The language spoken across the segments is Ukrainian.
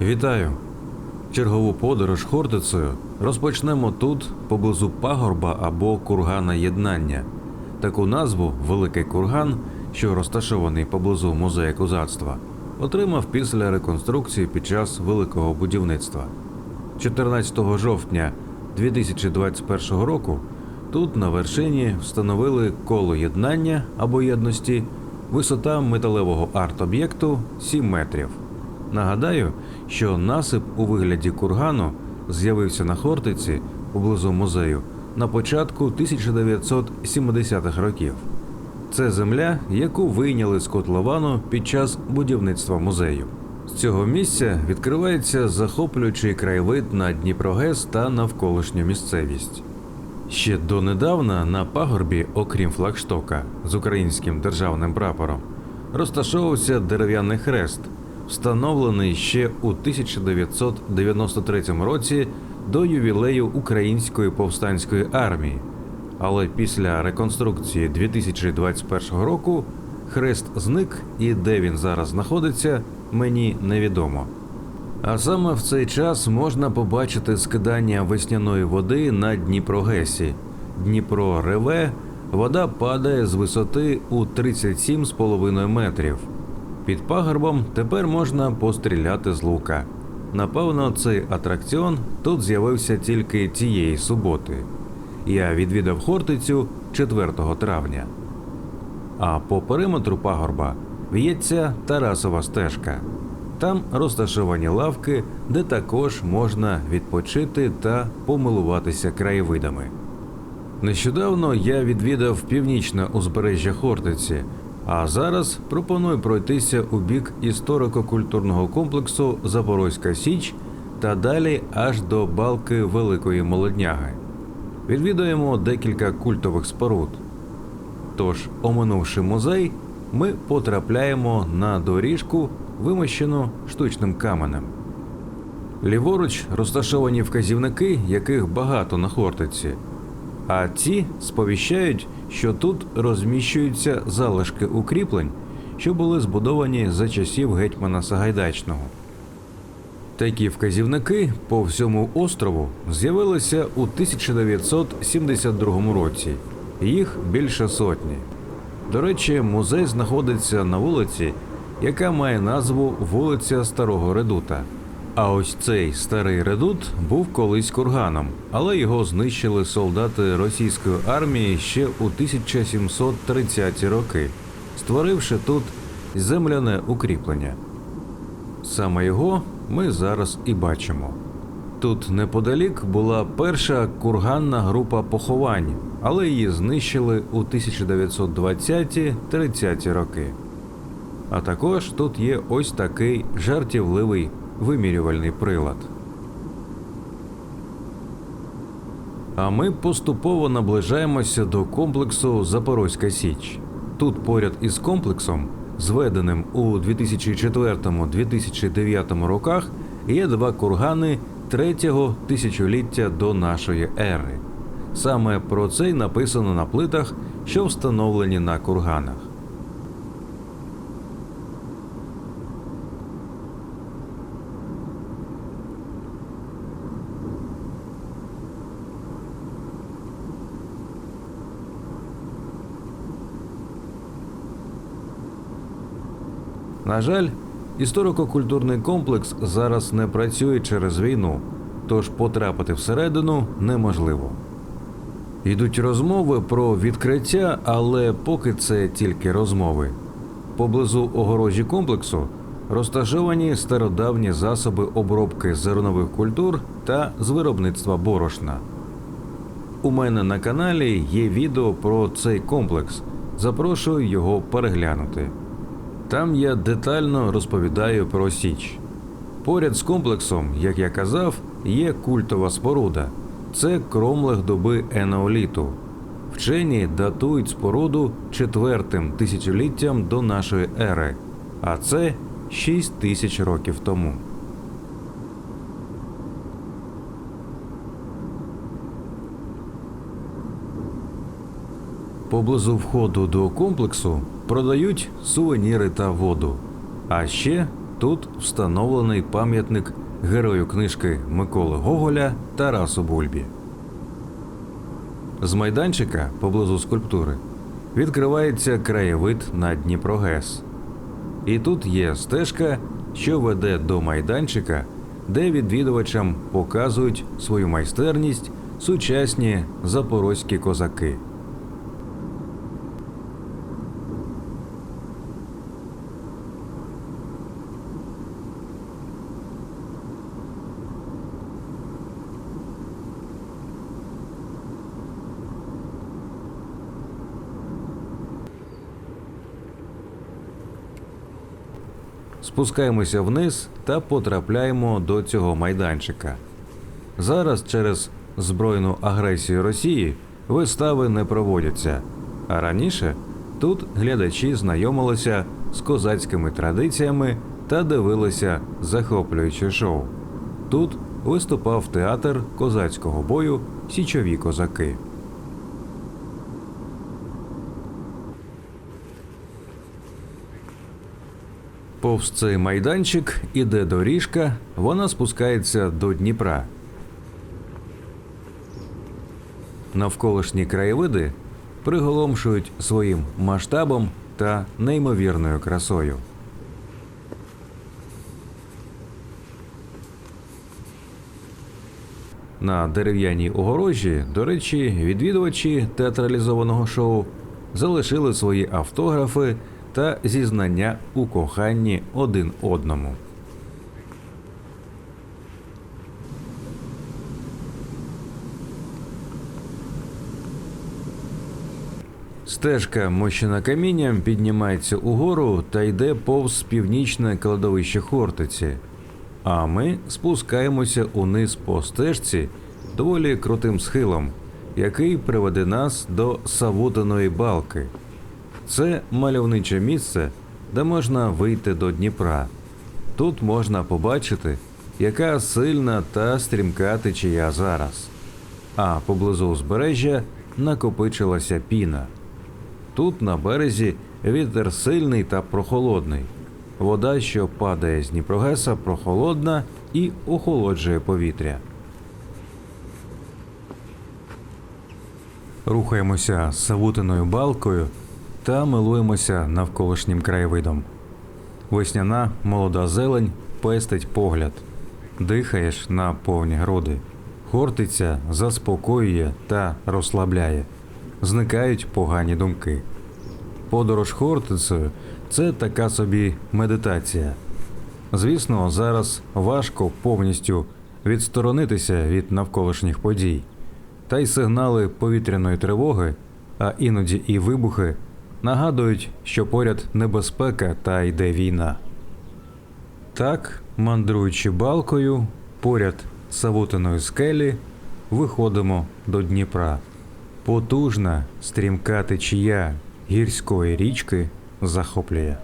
Вітаю! Чергову подорож Хортицею розпочнемо тут, поблизу пагорба або кургана єднання. Таку назву Великий курган, що розташований поблизу музею козацтва, отримав після реконструкції під час великого будівництва. 14 жовтня 2021 року тут на вершині встановили коло єднання або єдності, висота металевого арт-об'єкту 7 метрів. Нагадаю, що насип у вигляді кургану з'явився на Хортиці поблизу музею на початку 1970-х років. Це земля, яку вийняли з котловану під час будівництва музею. З цього місця відкривається захоплюючий краєвид на Дніпрогес та навколишню місцевість. Ще донедавна на пагорбі, окрім флагштока з українським державним прапором, розташовувався дерев'яний хрест, встановлений ще у 1993 році до ювілею Української повстанської армії. Але після реконструкції 2021 року хрест зник і де він зараз знаходиться, мені невідомо. А саме в цей час можна побачити скидання весняної води на Дніпрогесі. Дніпро реве, вода падає з висоти у 37,5 метрів. Під пагорбом тепер можна постріляти з лука. Напевно, цей атракціон тут з'явився тільки цієї суботи. Я відвідав Хортицю 4 травня. А по периметру пагорба в'ється Тарасова стежка. Там розташовані лавки, де також можна відпочити та помилуватися краєвидами. Нещодавно я відвідав північне узбережжя Хортиці, а зараз пропоную пройтися у бік історико-культурного комплексу Запорозька Січ та далі аж до балки Великої Молодняги. Відвідуємо декілька культових споруд. Тож, оминувши музей, ми потрапляємо на доріжку, вимощену штучним каменем. Ліворуч розташовані вказівники, яких багато на Хортиці, а ці сповіщають, що тут розміщуються залишки укріплень, що були збудовані за часів гетьмана Сагайдачного. Такі вказівники по всьому острову з'явилися у 1972 році. Їх більше сотні. До речі, музей знаходиться на вулиці, яка має назву вулиця Старого Редута. А ось цей старий редут був колись курганом, але його знищили солдати російської армії ще у 1730-ті роки, створивши тут земляне укріплення. Саме його ми зараз і бачимо. Тут неподалік була перша курганна група поховань, але її знищили у 1920-30 роки. А також тут є ось такий жартівливий вимірювальний прилад. А ми поступово наближаємося до комплексу Запорозька Січ. Тут поряд із комплексом, зведеним у 2004-2009 роках, є два кургани третього тисячоліття до нашої ери. Саме про це й написано на плитах, що встановлені на курганах. На жаль, історико-культурний комплекс зараз не працює через війну, тож потрапити всередину неможливо. Йдуть розмови про відкриття, але поки це тільки розмови. Поблизу огорожі комплексу розташовані стародавні засоби обробки зернових культур та з виробництва борошна. У мене на каналі є відео про цей комплекс. Запрошую його переглянути. Там я детально розповідаю про Січ. Поряд з комплексом, як я казав, є культова споруда. Це кромлех доби енеоліту. Вчені датують споруду четвертим тисячоліттям до нашої ери, а це 6 тисяч років тому. Поблизу входу до комплексу продають сувеніри та воду. А ще Тут встановлений пам'ятник герою книжки Миколи Гоголя Тарасу Бульбі. З майданчика поблизу скульптури відкривається краєвид на Дніпрогес. І тут є стежка, що веде до майданчика, де відвідувачам показують свою майстерність сучасні запорозькі козаки. Спускаємося вниз та потрапляємо до цього майданчика. Зараз через збройну агресію Росії вистави не проводяться, а раніше тут глядачі знайомилися з козацькими традиціями та дивилися захоплююче шоу. Тут виступав театр козацького бою Січові козаки. Повз цей майданчик іде доріжка, вона спускається до Дніпра. Навколишні краєвиди приголомшують своїм масштабом та неймовірною красою. На дерев'яній огорожі, до речі, відвідувачі театралізованого шоу залишили свої автографи та зізнання у коханні один одному. Стежка мощена камінням піднімається угору та йде повз північне кладовище Хортиці. А ми спускаємося униз по стежці доволі крутим схилом, який приведе нас до Савутиної балки. Це мальовниче місце, де можна вийти до Дніпра. Тут можна побачити, яка сильна та стрімка течія зараз. А поблизу узбережжя накопичилася піна. Тут на березі вітер сильний та прохолодний. Вода, що падає з Дніпрогеса, прохолодна і охолоджує повітря. Рухаємося Савутиною балкою та милуємося навколишнім краєвидом. Весняна молода зелень пестить погляд, дихаєш на повні груди. Хортиця заспокоює та розслабляє, зникають погані думки. Подорож Хортицею це така собі медитація. Звісно, зараз важко повністю відсторонитися від навколишніх подій, та й сигнали повітряної тривоги, а іноді і вибухи нагадують, що поряд небезпека та йде війна. Так, мандруючи балкою, поряд Савутиної скелі, виходимо до Дніпра. Потужна стрімка течія гірської річки захоплює.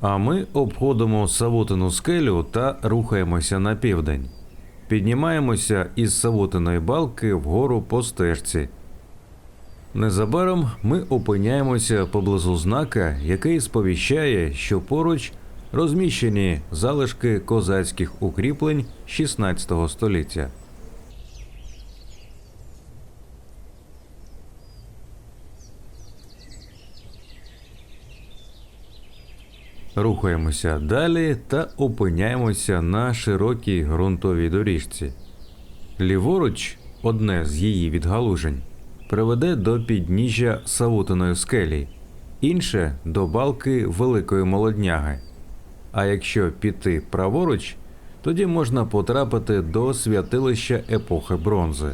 А ми обходимо Савутину скелю та рухаємося на південь. Піднімаємося із Савутиної балки вгору по стежці. Незабаром ми опиняємося поблизу знака, який сповіщає, що поруч розміщені залишки козацьких укріплень 16 століття. Рухаємося далі та опиняємося на широкій ґрунтовій доріжці. Ліворуч, одне з її відгалужень, приведе до підніжжя Савутиної скелі, інше до балки Великої Молодняги. А якщо піти праворуч, тоді можна потрапити до святилища епохи бронзи.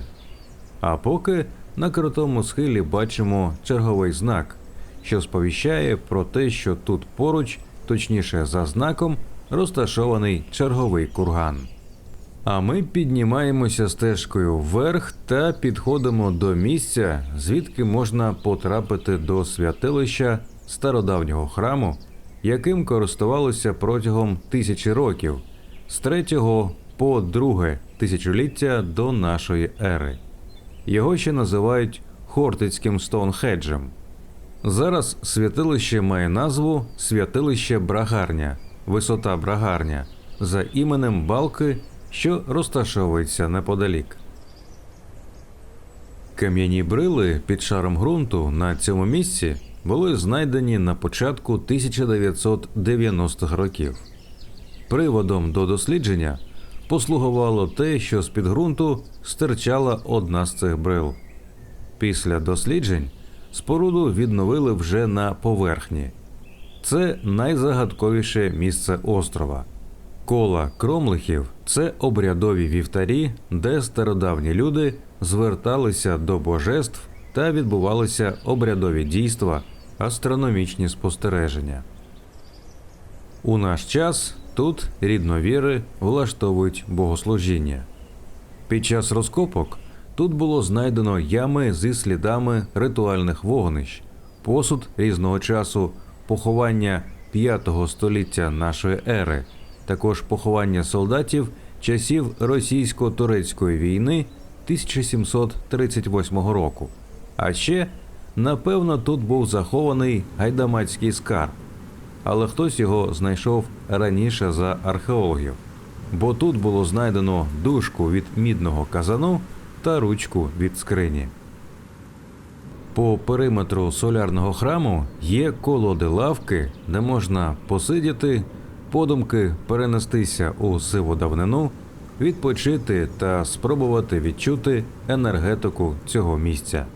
А поки на крутому схилі бачимо черговий знак, що сповіщає про те, що тут поруч, точніше за знаком, розташований черговий курган. А ми піднімаємося стежкою вверх та підходимо до місця, звідки можна потрапити до святилища стародавнього храму, яким користувалося протягом тисячі років з третього по друге тисячоліття до нашої ери. Його ще називають Хортицьким Стоунхеджем. Зараз святилище має назву Святилище Брагарня, висота Брагарня, за іменем балки, що розташовується неподалік. Кам'яні брили під шаром ґрунту на цьому місці були знайдені на початку 1990-х років. Приводом до дослідження послугувало те, що з під ґрунту стирчала одна з цих брил. Після досліджень споруду відновили вже на поверхні. Це найзагадковіше місце острова. Кола кромлихів це обрядові вівтарі, де стародавні люди зверталися до божеств та відбувалися обрядові дійства, астрономічні спостереження. У наш час тут рідновіри влаштовують богослужіння. Під час розкопок тут було знайдено ями зі слідами ритуальних вогнищ, посуд різного часу, поховання 5 століття нашої ери, також поховання солдатів часів російсько-турецької війни 1738 року. А ще, напевно, тут був захований гайдамацький скарб але хтось його знайшов раніше за археологів, бо тут було знайдено дужку від мідного казану та ручку від скрині. По периметру солярного храму є колоди лавки, де можна посидіти, подумки перенестися у сиву давнину, відпочити та спробувати відчути енергетику цього місця.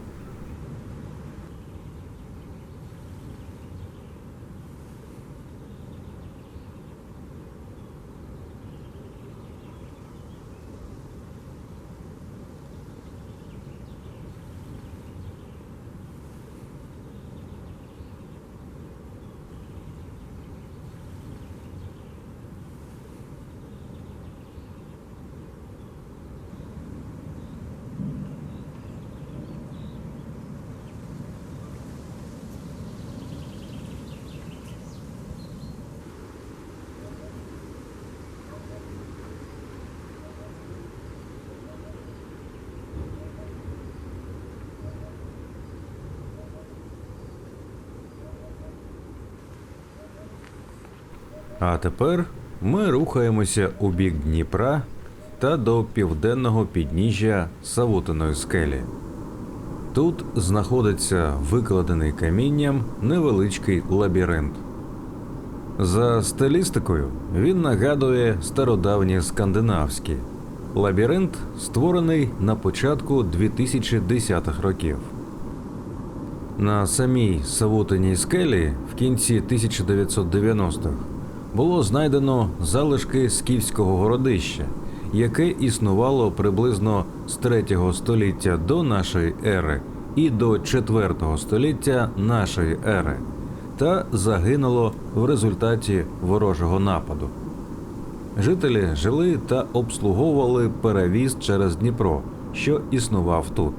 А тепер ми рухаємося у бік Дніпра та до південного підніжжя Савутиної скелі. Тут знаходиться викладений камінням невеличкий лабіринт. За стилістикою він нагадує стародавні скандинавські. Лабіринт створений на початку 2010-х років. На самій Савутиній скелі в кінці 1990-х було знайдено залишки скіфського городища, яке існувало приблизно з 3 століття до нашої ери і до 4 століття нашої ери, та загинуло в результаті ворожого нападу. Жителі жили та обслуговували перевіз через Дніпро, що існував тут.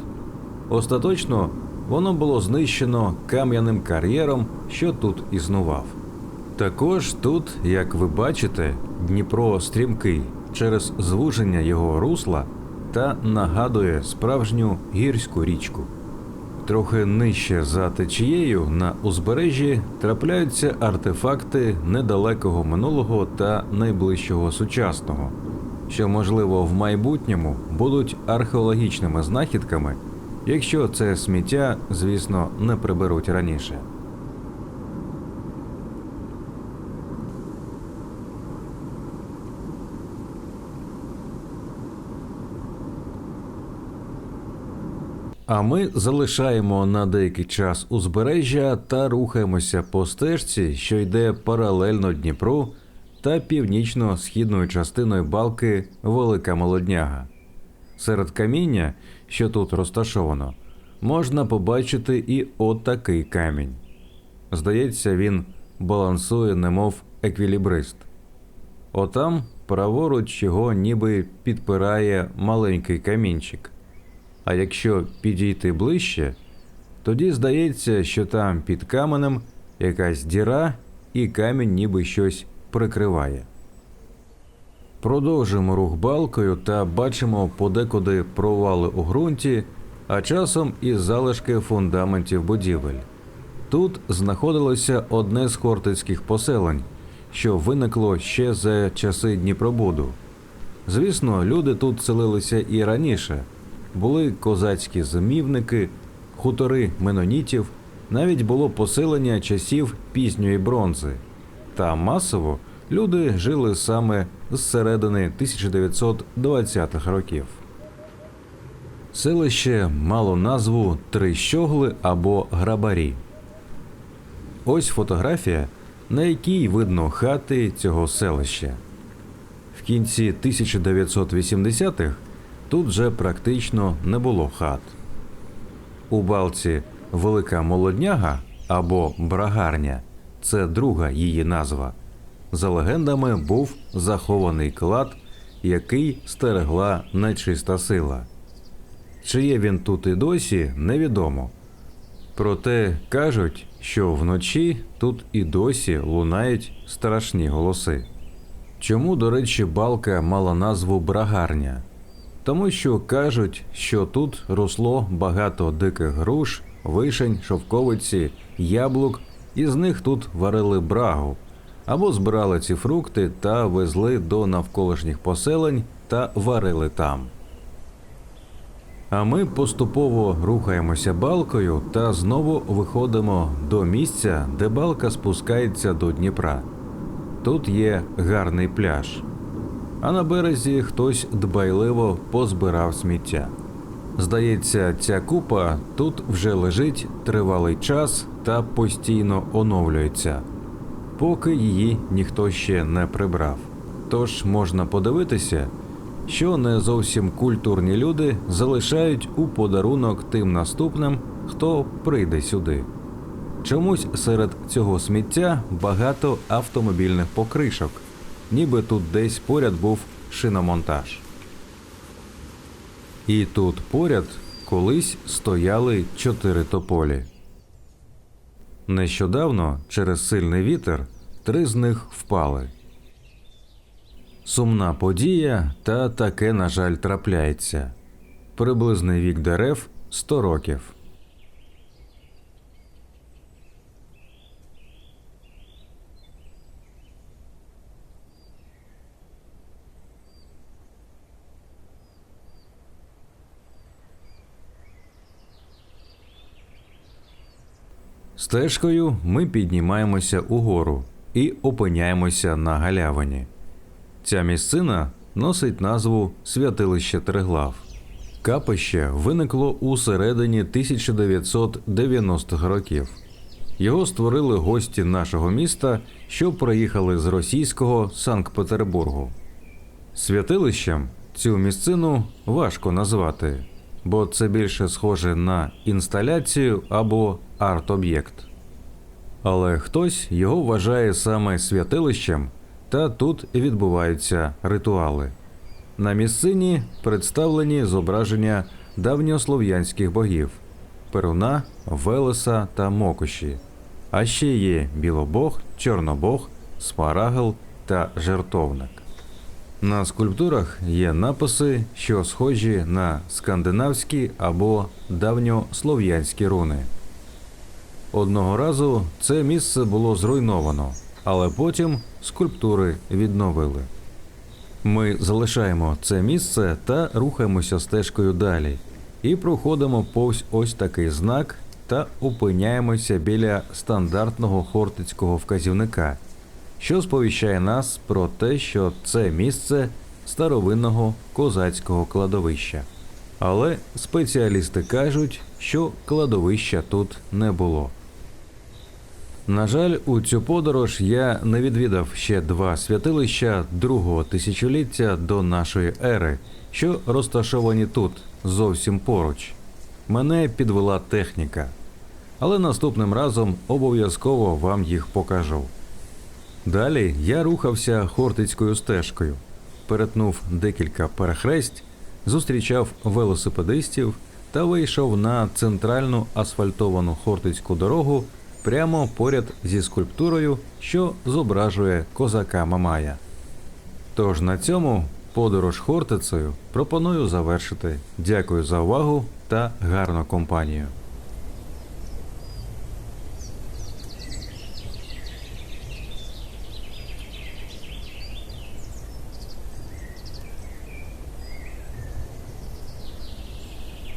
Остаточно воно було знищено кам'яним кар'єром, що тут існував. Також тут, як ви бачите, Дніпро стрімкий через звуження його русла та нагадує справжню гірську річку. Трохи нижче за течією на узбережжі трапляються артефакти недалекого минулого та найближчого сучасного, що, можливо, в майбутньому будуть археологічними знахідками, якщо це сміття, звісно, не приберуть раніше. А ми залишаємо на деякий час узбережжя та рухаємося по стежці, що йде паралельно Дніпру та північно-східною частиною балки Велика Молодняга. Серед каміння, що тут розташовано, можна побачити і отакий камінь. Здається, він балансує, немов еквілібрист. Отам праворуч його ніби підпирає маленький камінчик. А якщо підійти ближче, тоді здається, що там під каменем якась діра, і камінь ніби щось прикриває. Продовжуємо рух балкою та бачимо подекуди провали у ґрунті, а часом і залишки фундаментів будівель. Тут знаходилося одне з хортицьких поселень, що виникло ще за часи Дніпробуду. Звісно, люди тут селилися і раніше. Були козацькі зимівники, хутори менонітів, навіть було поселення часів пізньої бронзи. Та масово люди жили саме з середини 1920-х років. Селище мало назву Трищогли або Грабарі. Ось фотографія, на якій видно хати цього селища. В кінці 1980-х тут вже практично не було хат. У балці Велика Молодняга або Брагарня це друга її назва. За легендами, був захований клад, який стерегла нечиста сила. Чи є він тут і досі, невідомо. Проте кажуть, що вночі тут і досі лунають страшні голоси. Чому, до речі, балка мала назву Брагарня? Тому що кажуть, що тут росло багато диких груш, вишень, шовковиці, яблук, і з них тут варили брагу, або збирали ці фрукти та везли до навколишніх поселень та варили там. А ми поступово рухаємося балкою та знову виходимо до місця, де балка спускається до Дніпра. Тут є гарний пляж. А на березі хтось дбайливо позбирав сміття. Здається, ця купа тут вже лежить тривалий час та постійно оновлюється, поки її ніхто ще не прибрав. Тож можна подивитися, що не зовсім культурні люди залишають у подарунок тим наступним, хто прийде сюди. Чомусь серед цього сміття багато автомобільних покришок, ніби тут десь поряд був шиномонтаж. І тут поряд колись стояли чотири тополі. Нещодавно, через сильний вітер, три з них впали. Сумна подія, та таке, на жаль, трапляється. Приблизний вік дерев 100 років. Стежкою ми піднімаємося угору і опиняємося на галявині. Ця місцина носить назву Святилище Триглав. Капище виникло у середині 1990-х років. Його створили гості нашого міста, що приїхали з російського Санкт-Петербургу. Святилищем цю місцину важко назвати, бо це більше схоже на інсталяцію або арт-об'єкт. Але хтось його вважає саме святилищем, та тут відбуваються ритуали. На місцині представлені зображення давньослов'янських богів Перуна, Велеса та Мокоші. А ще є Білобог, Чорнобог, Смарагл та Жертовник. На скульптурах є написи, що схожі на скандинавські або давньослов'янські руни. Одного разу це місце було зруйновано, але потім скульптури відновили. Ми залишаємо це місце та рухаємося стежкою далі, і проходимо повз ось такий знак та опиняємося біля стандартного хортицького вказівника, що сповіщає нас про те, що це місце старовинного козацького кладовища. Але спеціалісти кажуть, що кладовища тут не було. На жаль, у цю подорож я не відвідав ще два святилища другого тисячоліття до нашої ери, що розташовані тут, зовсім поруч. Мене підвела техніка, але наступним разом обов'язково вам їх покажу. Далі я рухався Хортицькою стежкою, перетнув декілька перехресть, зустрічав велосипедистів та вийшов на центральну асфальтовану Хортицьку дорогу прямо поряд зі скульптурою, що зображує козака Мамая. Тож на цьому подорож Хортицею пропоную завершити. Дякую за увагу та гарну компанію.